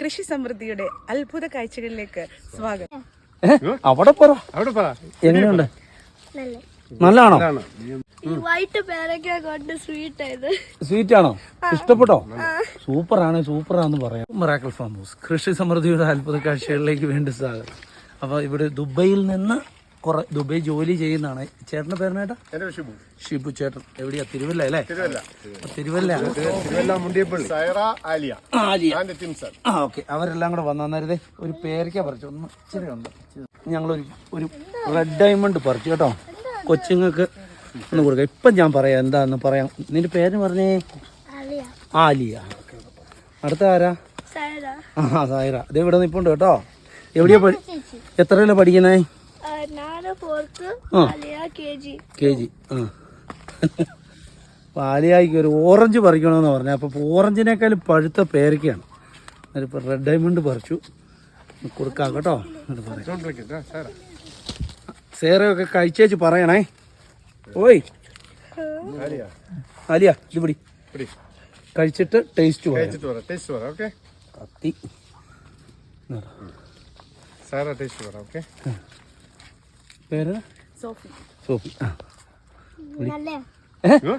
കൃഷി സമൃദ്ധിയുടെ അത്ഭുത കാഴ്ചകളിലേക്ക് സ്വാഗതം. അവിടെ പറ. അവിടെ പറ. എങ്ങനെയുണ്ട്? നല്ല. നല്ലതാണോ. വൈറ്റ് പേരക്ക കൊണ്ട് സ്വീറ്റ് ആയത്. സ്വീറ്റ് ആണോ ഇഷ്ടപ്പെട്ടോ? സൂപ്പറാണ് സൂപ്പറാന്ന് പറയാം. മിറാക്കൽ ഫാം ഹൗസ് കൃഷി സമൃദ്ധിയുടെ അത്ഭുത കാഴ്ചകളിലേക്ക് വേണ്ടി സ്വാഗതം. അപ്പോൾ ഇവിടെ ദുബൈയിൽ നിന്ന് കുറെ ദുബൈ ജോലി ചെയ്യുന്നതാണ്. ചേട്ടന്റെ പേരിനേട്ടാ ഷിബു. ഷിബു ചേട്ടൻ. എവിടെയാ? തിരുവല്ല. അല്ലേ തിരുവല്ല തിരുവല്ല മുണ്ടിയപ്പള്ളി. ആലിയ. ആ, ഓക്കെ. അവരെല്ലാം കൂടെ വന്നു? നേരത്തെ ഒരു പേരയ്ക്ക പറിച്ചു. ഒന്ന് ഇച്ചിരി ഉണ്ട്. ഞങ്ങളൊരു ഒരു റെഡ് ഡയമണ്ട് പറിച്ചു കേട്ടോ. കൊച്ചുങ്ങൾക്ക് ഒന്ന് കൊടുക്കാം. ഇപ്പം ഞാൻ പറയാം എന്താന്ന് പറയാം. നിന്റെ പേര് പറഞ്ഞേ? ആലിയ. അടുത്ത ആരാ? സൈറ. ആ സായിറ ഇത് ഇവിടെ നിൽപ്പുണ്ട് കേട്ടോ. എവിടെയാ പഠി എത്രയല്ല പഠിക്കുന്നേ? നാല് ഫോർത്ത് ആ. Aliya K G K G ആ. അപ്പോൾ ഒരു ഓറഞ്ച് പറിക്കണമെന്ന് പറഞ്ഞു. അപ്പോൾ ഓറഞ്ചിനേക്കാളും പഴുത്ത പേരക്കാണ് അതിപ്പോൾ റെഡ് ഡയമണ്ട് പറിച്ചു. കൊടുക്കാം കേട്ടോ. സേറൊക്കെ സേറയൊക്കെ കഴിച്ചേച്ച് പറയണേ. ഓയ്. ആലിയ ആലിയ ഇത് പിടി. പിടി. കഴിച്ചിട്ട് ടേസ്റ്റ് പറയാം കഴിച്ചിട്ട് പറ. ടേസ്റ്റ് പറ ഓക്കെ കത്തി. സൈറ ടേസ്റ്റ് പറ ഓക്കെ പേര്? സോഫി. സോഫി. ആ. നല്ല?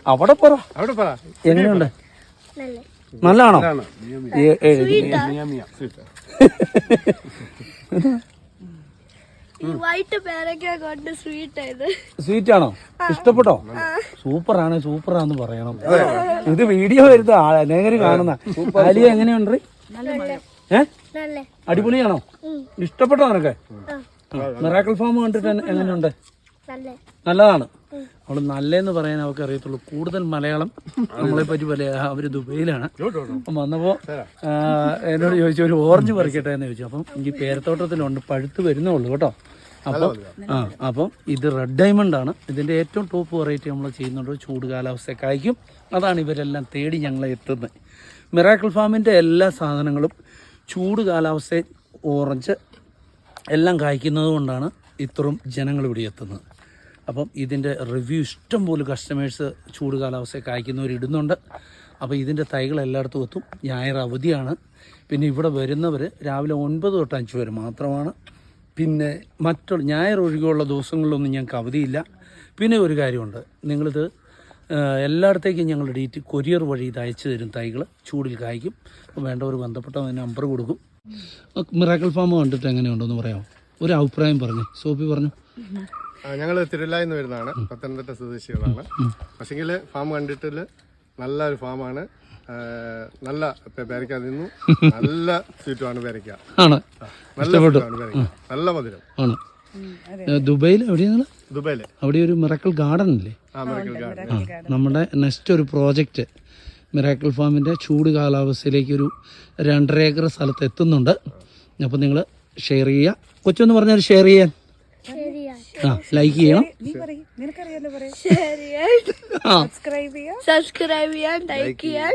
അവിടെ പറ. അവിടെ പറ. എങ്ങനെയുണ്ട്? നല്ല? നല്ലതാണോ. സ്വീറ്റ് ഈ വൈറ്റ് പേരക്ക ആണ്? ആണെന്ന് ഇഷ്ടപ്പെട്ടോ? സൂപ്പറാണ് സൂപ്പറാന്ന് പറയണം. ഇത് വീഡിയോ വരുന്ന അനേകര് കാണുന്ന അലിയ എങ്ങനെയുണ്ട്? ഏ? നല്ല? അടിപൊളിയാണോ? ഇഷ്ടപ്പെട്ടോ നിനക്ക്? മിറാക്കിൾ ഫാം കണ്ടിട്ട് എങ്ങനെയുണ്ട്? നല്ല. നല്ലതാണ്. അവൾ നല്ലതെന്ന് പറയാൻ അവർക്ക് അറിയത്തുള്ളൂ. കൂടുതൽ മലയാളം നമ്മളെ പറ്റി പോലെ അവർ ദുബൈയിലാണ്. അപ്പം വന്നപ്പോ എന്നോട് ചോദിച്ചു ഒരു ഓറഞ്ച് പറിക്കട്ടെ എന്ന് ചോദിച്ചു. അപ്പം എനിക്ക് പേരത്തോട്ടത്തിലുണ്ട്. പഴുത്ത് വരുന്നേ ഉള്ളൂ കേട്ടോ. അപ്പം ആ അപ്പം ഇത് റെഡ് ഡയമണ്ട് ആണ്. ഇതിന്റെ ഏറ്റവും ടോപ്പ് വെറൈറ്റി നമ്മൾ ചെയ്യുന്നുണ്ട്. ചൂട് കാലാവസ്ഥ കായ്ക്കും അതാണ് ഇവരെല്ലാം തേടി ഞങ്ങളെ എത്തുന്നത്. മിറാക്കിൾ ഫാമിന്റെ എല്ലാ സാധനങ്ങളും ചൂട് കാലാവസ്ഥ ഓറഞ്ച് എല്ലാം കായ്ക്കുന്നത് കൊണ്ടാണ് ഇത്രയും ജനങ്ങൾ ഇവിടെ എത്തുന്നത്. അപ്പം ഇതിന്റെ റിവ്യൂ ഇഷ്ടം പോലെ കസ്റ്റമേഴ്സ് ചൂട് കാലാവസ്ഥ കായ്ക്കുന്നവർ ഇടുന്നുണ്ട്. അപ്പോൾ ഇതിന്റെ തൈകൾ എല്ലായിടത്തും എത്തും. ഞായർ അവധിയാണ്. പിന്നെ ഇവിടെ വരുന്നവർ രാവിലെ ഒൻപത് തൊട്ട് അഞ്ച് വരെ മാത്രമാണ്. പിന്നെ മറ്റുള്ള ഞായർ ഒഴികെയുള്ള ദിവസങ്ങളിലൊന്നും ഞങ്ങൾക്ക് അവധിയില്ല. പിന്നെ ഒരു കാര്യമുണ്ട്. നിങ്ങളിത് എല്ലായിടത്തേക്കും ഞങ്ങൾ ഡീറ്റ് കൊരിയർ വഴി ഇത് അയച്ചു തരും തൈകൾ ചൂടിൽ കായ്ക്കും. വേണ്ടവർ ബന്ധപ്പെട്ട നമ്പർ കൊടുക്കും. മിറാക്കൽ ഫാം കണ്ടിട്ട് എങ്ങനെയുണ്ടെന്ന് പറയാമോ? ഒരു അഭിപ്രായം പറഞ്ഞു. സോഫി പറഞ്ഞു. ഞങ്ങൾ തിരുവല്ലയിൽ നിന്ന് വരുന്നതാണ്. പത്തനംതിട്ട സ്വദേശികളാണ്. പക്ഷെങ്കിൽ ഫാം കണ്ടിട്ടിൽ നല്ലൊരു ഫാമാണ്. നല്ല പേരയ്ക്ക നിന്നു. നല്ല സ്വീറ്റുമാണ് പേരയ്ക്ക. ആണ്. നല്ല നല്ല മധുരം. ആണ്. ദുബൈയിൽ എവിടെയാണ് ദുബൈയിൽ അവിടെ ഒരു മിറക്കൽ ഗാർഡൻ. ഇല്ലേ ആ മെഡിക്കൽ ഗാർഡൻ. നമ്മുടെ നെക്സ്റ്റ് ഒരു പ്രോജക്റ്റ് മിറാക്കിൾ ഫാമിന്റെ ചൂട് കാലാവസ്ഥയിലേക്ക് ഒരു രണ്ടര ഏക്കർ സ്ഥലത്ത് എത്തുന്നുണ്ട്. അപ്പോൾ നിങ്ങൾ ഷെയർ ചെയ്യുക. കൊച്ചൊന്ന് പറഞ്ഞാൽ ഷെയർ ചെയ്യാൻ. ശരിയാ ആ ലൈക്ക് ചെയ്യണം. നീ പറയും. നിനക്കറിയാലോ പറയാം. ശരിയാ സബ്സ്ക്രൈബ് ചെയ്യാം സബ്സ്ക്രൈബ് ചെയ്യാൻ. ലൈക്ക് ചെയ്യാൻ.